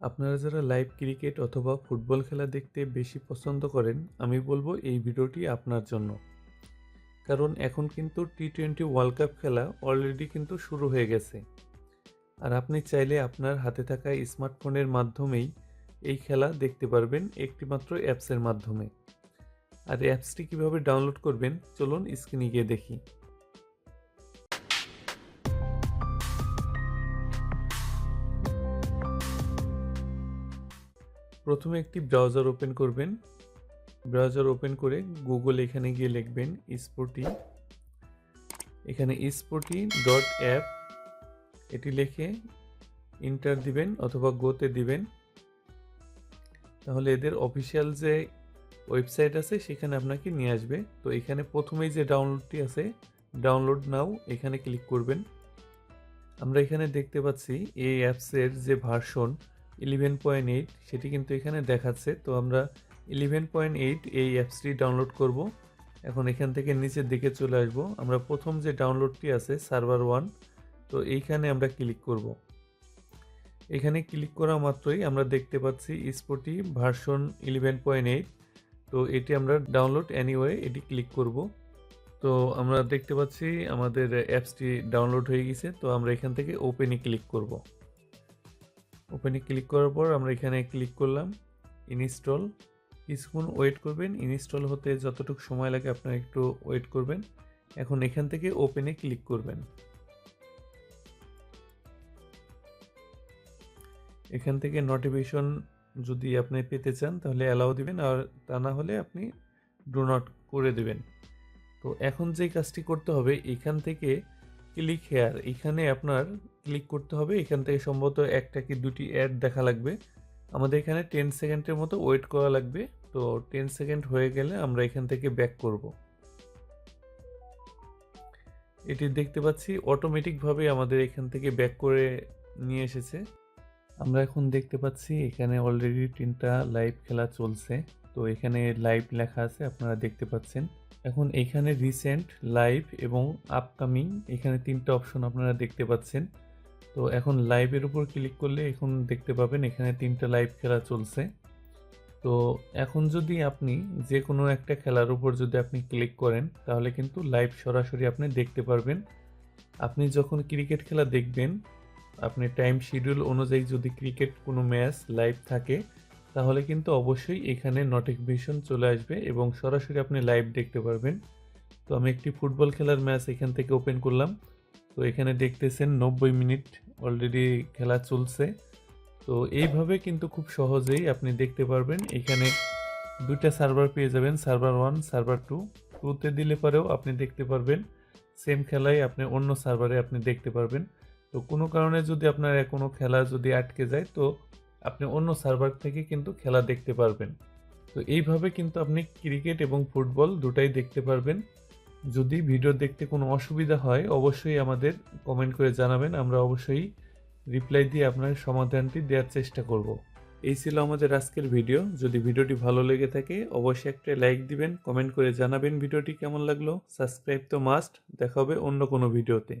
আপনারা যারা live cricket অথবা ফুটবল খেলা দেখতে বেশি পছন্দ করেন, আমি বলব এই ভিডিওটি আপনার জন্য। কারণ এখন কিন্তু টি টোয়েন্টি ওয়ার্ল্ড কাপ খেলা অলরেডি কিন্তু শুরু হয়ে গেছে। আর আপনি চাইলে আপনার হাতে থাকা স্মার্টফোনের মাধ্যমেই এই খেলা দেখতে পারবেন একটিমাত্র অ্যাপসের মাধ্যমে। আর অ্যাপসটি কীভাবে ডাউনলোড করবেন, চলুন স্ক্রিনে গিয়ে দেখি। প্রথমে একটি ব্রাউজার ওপেন করবেন। ব্রাউজার ওপেন করে গুগল এখানে গিয়ে লিখবেন স্পোর্টি এখানে স্পোর্টি ডট অ্যাপ এটি লিখে ইন্টার দিবেন অথবা গোতে দিবেন। তাহলে এদের অফিসিয়াল যে ওয়েবসাইট আছে সেখানে আপনাকে নিয়ে আসবে। তো এখানে প্রথমেই যে ডাউনলোডটি আছে ডাউনলোড নাও এখানে ক্লিক করবেন। আমরা এখানে দেখতে পাচ্ছি এই অ্যাপসের যে ভার্সন ইলেভেন পয়েন্ট এইট সেটি কিন্তু এখানে দেখাচ্ছে। তো আমরা ইলেভেন পয়েন্ট এইট এই অ্যাপসটি ডাউনলোড করব। এখন এখান থেকে নিচের দিকে চলে আসব। আমরা প্রথম যে ডাউনলোডটি আছে সার্ভার ওয়ান তো এইখানে আমরা ক্লিক করব। এখানে ক্লিক করা মাত্রই আমরা দেখতে পাচ্ছি sporty version eleven point eight তো এটি আমরা ডাউনলোড অ্যানিওয়ে এটি ক্লিক করব। তো আমরা দেখতে পাচ্ছি আমাদের অ্যাপসটি ডাউনলোড হয়ে গেছে, তো আমরা এখান থেকে ওপেনে ক্লিক করব। ওপেনে ক্লিক করার পর আমরা এখানে ক্লিক করলাম ইনস্টল কিছুক্ষণ ওয়েট করবেন ইনস্টল হতে যতটুকু সময় লাগে আপনারা একটু ওয়েট করবেন। এখন এখান থেকে ওপেনে ক্লিক করবেন। এখান থেকে নোটিফিকেশন যদি আপনি পেতে চান তাহলে অ্যালাউ দিবেন, আর তা না হলে আপনি ডো নট করে দেবেন। তো এখন যে কাজটি করতে হবে, এখান থেকে ক্লিক হেয়ার, এখানে আপনার ক্লিক করতে হবে। এখান থেকে সম্ভবত একটা কি দুটি অ্যাড দেখা লাগবে। আমাদের এখানে টেন সেকেন্ডের মতো ওয়েট করা লাগবে। তো টেন সেকেন্ড হয়ে গেলে আমরা এখান থেকে ব্যাক করব। এটি দেখতে পাচ্ছি অটোমেটিকভাবে আমাদের এখান থেকে ব্যাক করে নিয়ে এসেছে। আমরা এখন দেখতে পাচ্ছি, এখানে অলরেডি তিনটা লাইভ খেলা চলছে। তো এখানে লাইভ লেখা আছে, আপনারা দেখতে পাচ্ছেন। এখন এখানে রিসেন্ট লাইভ এবং আপকামিং এখানে তিনটা অপশন আপনারা দেখতে পাচ্ছেন। তো এখন লাইভের উপর ক্লিক করলে এখন দেখতে পাবেন এখানে তিনটা লাইভ খেলা চলছে। তো এখন যদি আপনি যে কোনো একটা খেলার উপর যদি আপনি ক্লিক করেন, তাহলে কিন্তু লাইভ সরাসরি আপনি দেখতে পারবেন। আপনি যখন ক্রিকেট খেলা দেখবেন, আপনি টাইম শিডিউল অনুযায়ী যদি ক্রিকেট কোনো ম্যাচ লাইভ থাকে তাহলে কিন্তু অবশ্যই এখানে নোটিফিকেশন চলে আসবে এবং সরাসরি আপনি লাইভ দেখতে পারবেন। তো আমি একটি ফুটবল খেলার ম্যাচ এখান থেকে ওপেন করলাম। তো এখানে দেখতেছেন নব্বই মিনিট অলরেডি খেলা চলছে। তো এইভাবে কিন্তু খুব সহজেই আপনি দেখতে পারবেন। এখানে দুইটা সার্ভার পেয়ে যাবেন সার্ভার ওয়ান সার্ভার টু টুতে দিলে পরেও আপনি দেখতে পারবেন। সেম খেলাই আপনি অন্য সার্ভারে আপনি দেখতে পারবেন। তো কোনো কারণে যদি আপনার কোনো খেলা যদি আটকে যায়, তো আপনি অন্য সার্ভার থেকে কিন্তু খেলা দেখতে পারবেন। তো এইভাবে কিন্তু আপনি ক্রিকেট এবং ফুটবল দুটাই দেখতে পারবেন। যদি ভিডিও দেখতে কোনো অসুবিধা হয়, অবশ্যই আমাদের কমেন্ট করে জানাবেন। আমরা অবশ্যই রিপ্লাই দিয়ে আপনার সমাধানটি দেওয়ার চেষ্টা করব। এই ছিল আমাদের আজকের ভিডিও যদি ভিডিওটি ভালো লেগে থাকে, অবশ্যই একটা লাইক দিবেন কমেন্ট করে জানাবেন ভিডিওটি কেমন লাগল। সাবস্ক্রাইব তো মাস্ট দেখা হবে অন্য কোনো ভিডিওতে